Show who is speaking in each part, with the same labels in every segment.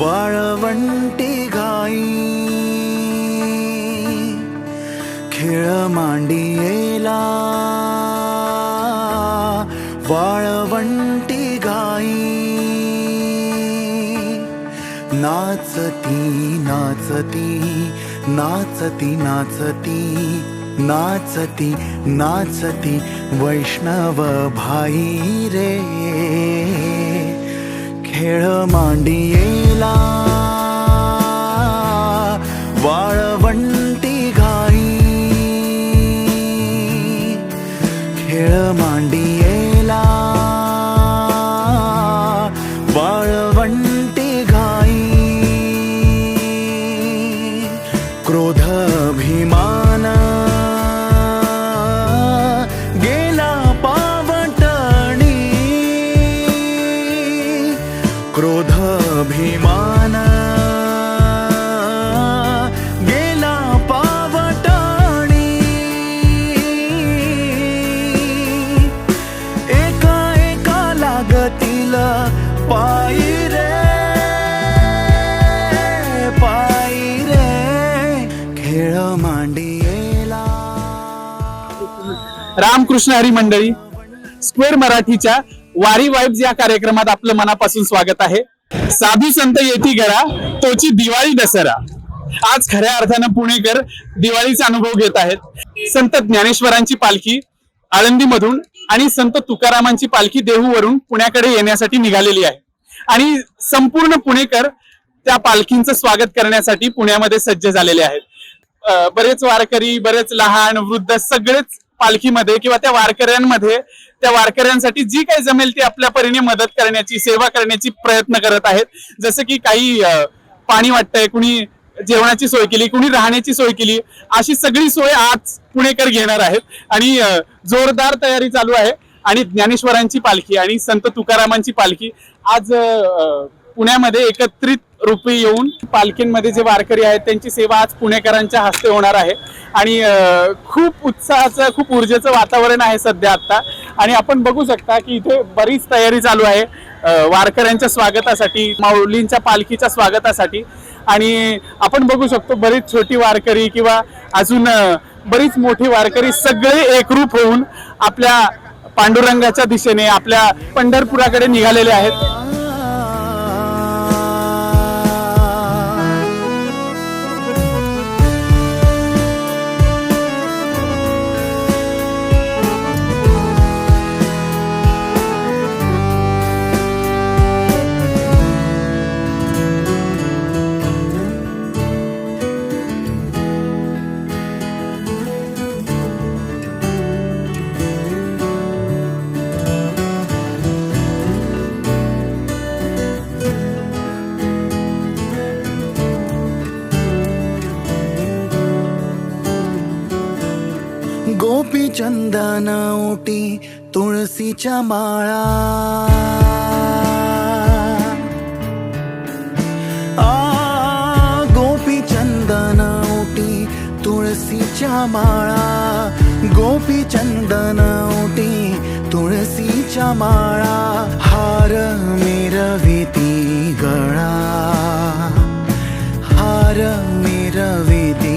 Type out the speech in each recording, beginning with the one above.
Speaker 1: वाळवंटी गाई खेळ मांडियेला. वाळवंटी गाई नाचती नाचती नाचती नाचती नाचती नाचती वैष्णव भाई रे. खेळ मांडियेला वाळवंटी घाई. खेळ मांडियेला वाळवंटी घाई. क्रोध अभिमान. गेला पावटणी. क्रोध अभिमान. गेला पावटाणी. एका एका लागतील पायी रे पायी रे. खेळ मांडियेला.
Speaker 2: रामकृष्ण हरी मंडळी स्क्वेअर मराठीच्या वारी वाईब्स या कार्यक्रमात आपलं मनापासून स्वागत आहे. साधू संत येती घरा तोची दिवाळी दसरा. आज खऱ्या अर्थानं पुणेकर दिवाळीचा अनुभव घेत आहेत. संत ज्ञानेश्वरांची पालखी आळंदीमधून आणि संत तुकारामांची पालखी देहूवरून पुण्याकडे येण्यासाठी निघालेली आहे. आणि संपूर्ण पुणेकर त्या पालखींचं स्वागत करण्यासाठी पुण्यामध्ये सज्ज झालेले आहेत. बरेच वारकरी बरेच लहान वृद्ध सगळेच पालखीमध्ये किंवा त्या वारकऱ्यांमध्ये त्या वारकऱ्यांसाठी जी काही जमेल ती आपल्या परीने मदत करण्याची सेवा करण्याची प्रयत्न करत आहेत. जसं की काही पाणी वाटतंय कुणी जेवणाची सोय केली कुणी राहण्याची सोय केली अशी सगळी सोय आज पुणेकर घेणार आहेत. आणि जोरदार तयारी चालू आहे. आणि ज्ञानेश्वरांची पालखी आणि संत तुकारामांची पालखी आज पुण्यामध्ये एकत्रित रूपी येऊन पालखींमध्ये जे वारकरी आहेत त्यांची सेवा आज पुणेकरांच्या हस्ते होणार आहे. आणि खूप उत्साहाचं खूप ऊर्जेचं वातावरण आहे सध्या आता आणि आपण बघू शकता की इथे बरीच तयारी चालू आहे वारकऱ्यांच्या स्वागतासाठी माऊलींच्या पालखीच्या स्वागतासाठी. आणि आपण बघू शकतो बरीच छोटी वारकरी किंवा अजून बरीच मोठी वारकरी सगळे एकरूप होऊन आपल्या पांडुरंगाच्या दिशेने आपल्या पंढरपुराकडे निघालेले आहेत.
Speaker 1: तुळशीच्या माळा. गोपी चंदन उटी तुळशीच्या माळा. गोपी चंदन उटी तुळशीच्या माळा. हार मिरविती गळा. हार मिरविती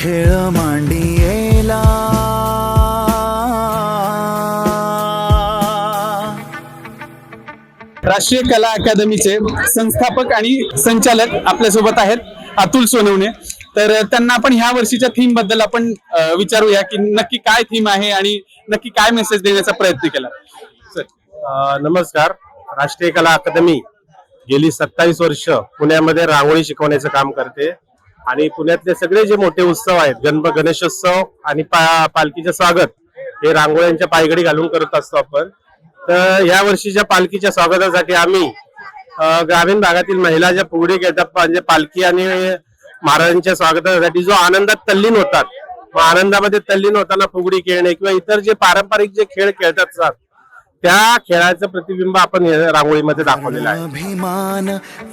Speaker 1: खेळ मांडियेला.
Speaker 2: राष्ट्रीय कला अकादमीचे संस्थापक आणि संचालक आपल्यासोबत आहेत अतुल सोनवणे. तर त्यांना आपण ह्या वर्षीच्या थीमबद्दल आपण विचारूया की नक्की काय थीम आहे आणि नक्की काय मेसेज देण्याचा प्रयत्न केला. सर
Speaker 3: नमस्कार. राष्ट्रीय कला अकादमी गेली सत्तावीस वर्ष पुण्यामध्ये रांगोळी शिकवण्याचं काम करते. आणि पुण्यातले सगळे जे मोठे उत्सव आहेत गणप गणेशोत्सव आणि पा पालखीचे स्वागत हे रांगोळ्यांच्या पायगडी घालून करत असतो आपण. तर या वर्षीच्या पालखीच्या स्वागतासाठी आम्ही ग्रामीण भागातील महिला ज्या फुगडी खेळतात म्हणजे पालखी आणि महाराजांच्या स्वागतासाठी जो आनंदात तल्लीन होतात आनंदामध्ये तल्लीन होताना फुगडी खेळणे किंवा इतर जे पारंपरिक जे खेळ खेळतात त्या खेळाचं प्रतिबिंब आपण या रांगोळीमध्ये दाखवलेलं आहे.
Speaker 1: अभिमान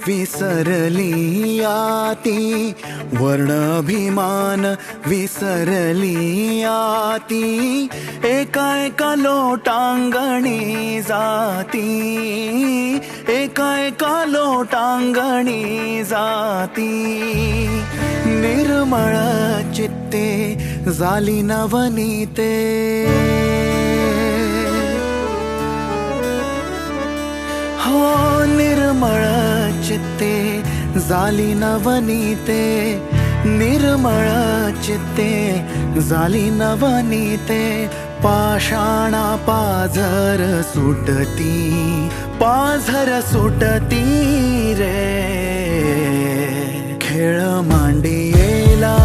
Speaker 1: विसरली आती वर्णाभिमान विसरली आती एका एका लोटांगणी जाती एका एका लोटांगणी जाती. निर्मळ चित्ते झाली नवनीते. हो निर्मळ चित्ते झाली नवनीते. निर्मळ चित्ते झाली नवनीते. पाषाणा पाझर सुटती पाझर सुटती रे. खेळ मांडियेला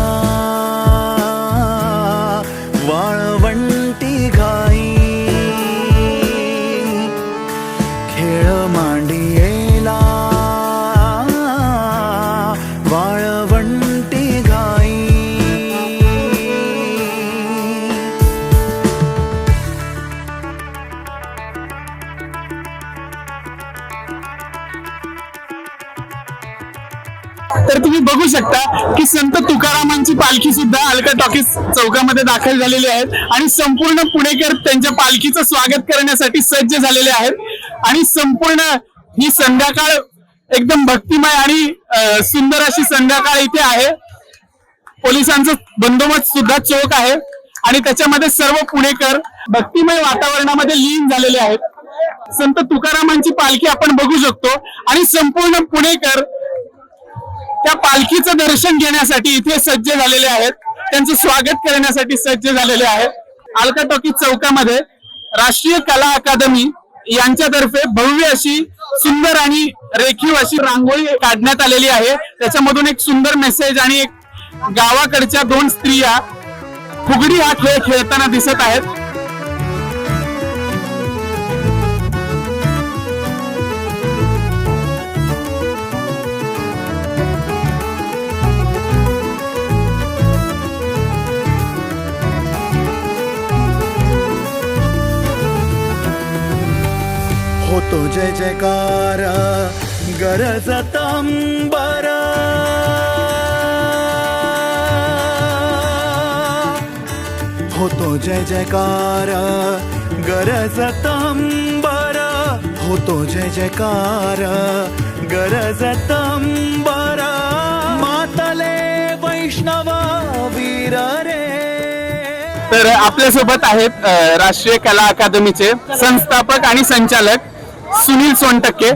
Speaker 2: तर तुम्ही बघू शकता की संत तुकारामांची पालखी सुद्धा अलका टॉकीज चौकामध्ये दाखल झालेली आहेत. आणि संपूर्ण पुणेकर त्यांच्या पालखीचं स्वागत करण्यासाठी सज्ज झालेले आहेत. आणि संपूर्ण ही संध्याकाळ एकदम भक्तिमय आणि सुंदर अशी संध्याकाळ इथे आहे. पोलिसांचा बंदोबस्त सुद्धा चोख आहे. आणि त्याच्यामध्ये सर्व पुणेकर भक्तिमय वातावरणामध्ये लीन झालेले आहेत. संत तुकारामांची पालखी आपण बघू शकतो. आणि संपूर्ण पुणेकर त्या पालखीचं दर्शन घेण्यासाठी इथे सज्ज झालेले आहेत. त्यांचं स्वागत करण्यासाठी सज्ज झालेले आहेत. अलका टॉकी चौकामध्ये राष्ट्रीय कला अकादमी यांच्यातर्फे भव्य अशी सुंदर आणि रेखीव अशी रांगोळी काढण्यात आलेली आहे. त्याच्यामधून एक सुंदर मेसेज आणि एक गावाकडच्या दोन स्त्रिया फुगडी हा खेळ खेळताना दिसत आहेत.
Speaker 1: जय जयकार गरजतंबर होतो जय जयकार गरजतंबर होतो जय जयकार गरजतंबर मातले वैष्णव वीर रे।
Speaker 2: तर आपल्यासोबत आहेत राष्ट्रीय कला अकादमीचे संस्थापक आणि संचालक सुनील सोनटक्के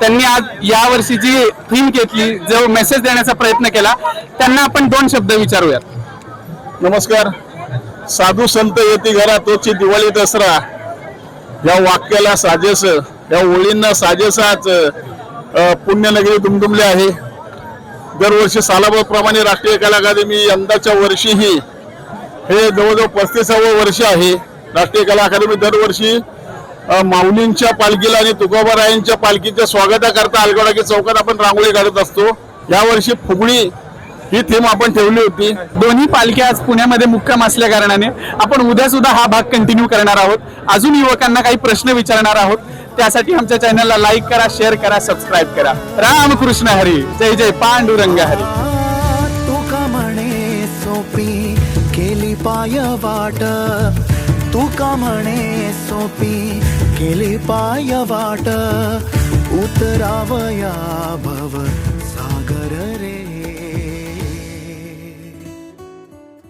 Speaker 2: त्यांनी आज या वर्षीची थीम घेतली जो मेसेज देण्याचा प्रयत्न केला त्यांना आपण दोन शब्द विचारूयात.
Speaker 4: नमस्कार. साधू संत येती घरा तोची दिवाळी दसरा. या वाक्याला साजेस या ओळींना साजेसाच पुण्यनगरी दुमदुमले आहे. दरवर्षी सालाबाप्रमाणे राष्ट्रीय कला अकादमी यंदाच्या वर्षीही हे जवळजवळ पस्तीसावं वर्ष आहे. राष्ट्रीय कला अकादमी दरवर्षी माऊलींच्या पालखीला आणि तुकोबारायांच्या पालखीच्या स्वागताकरता अलगोडाकी चौकात आपण रांगोळी काढत असतो. यावर्षी फुगडी ही थीम आपण ठेवली होती.
Speaker 2: दोन्ही पालख्या आज पुण्यामध्ये मुक्काम असल्या कारणाने आपण उद्या सुद्धा हा भाग कंटिन्यू करणार आहोत. अजून युवकांना काही प्रश्न विचारणार आहोत. त्यासाठी आमच्या चॅनलला लाईक करा शेअर करा सबस्क्राईब करा. रामकृष्ण हरी. जय जय पांडुरंग हरी.
Speaker 1: तुका म्हणे सोपी केली पाय वाट? तुका म्हणे सोपी केली पाय वाट? उतरावया भव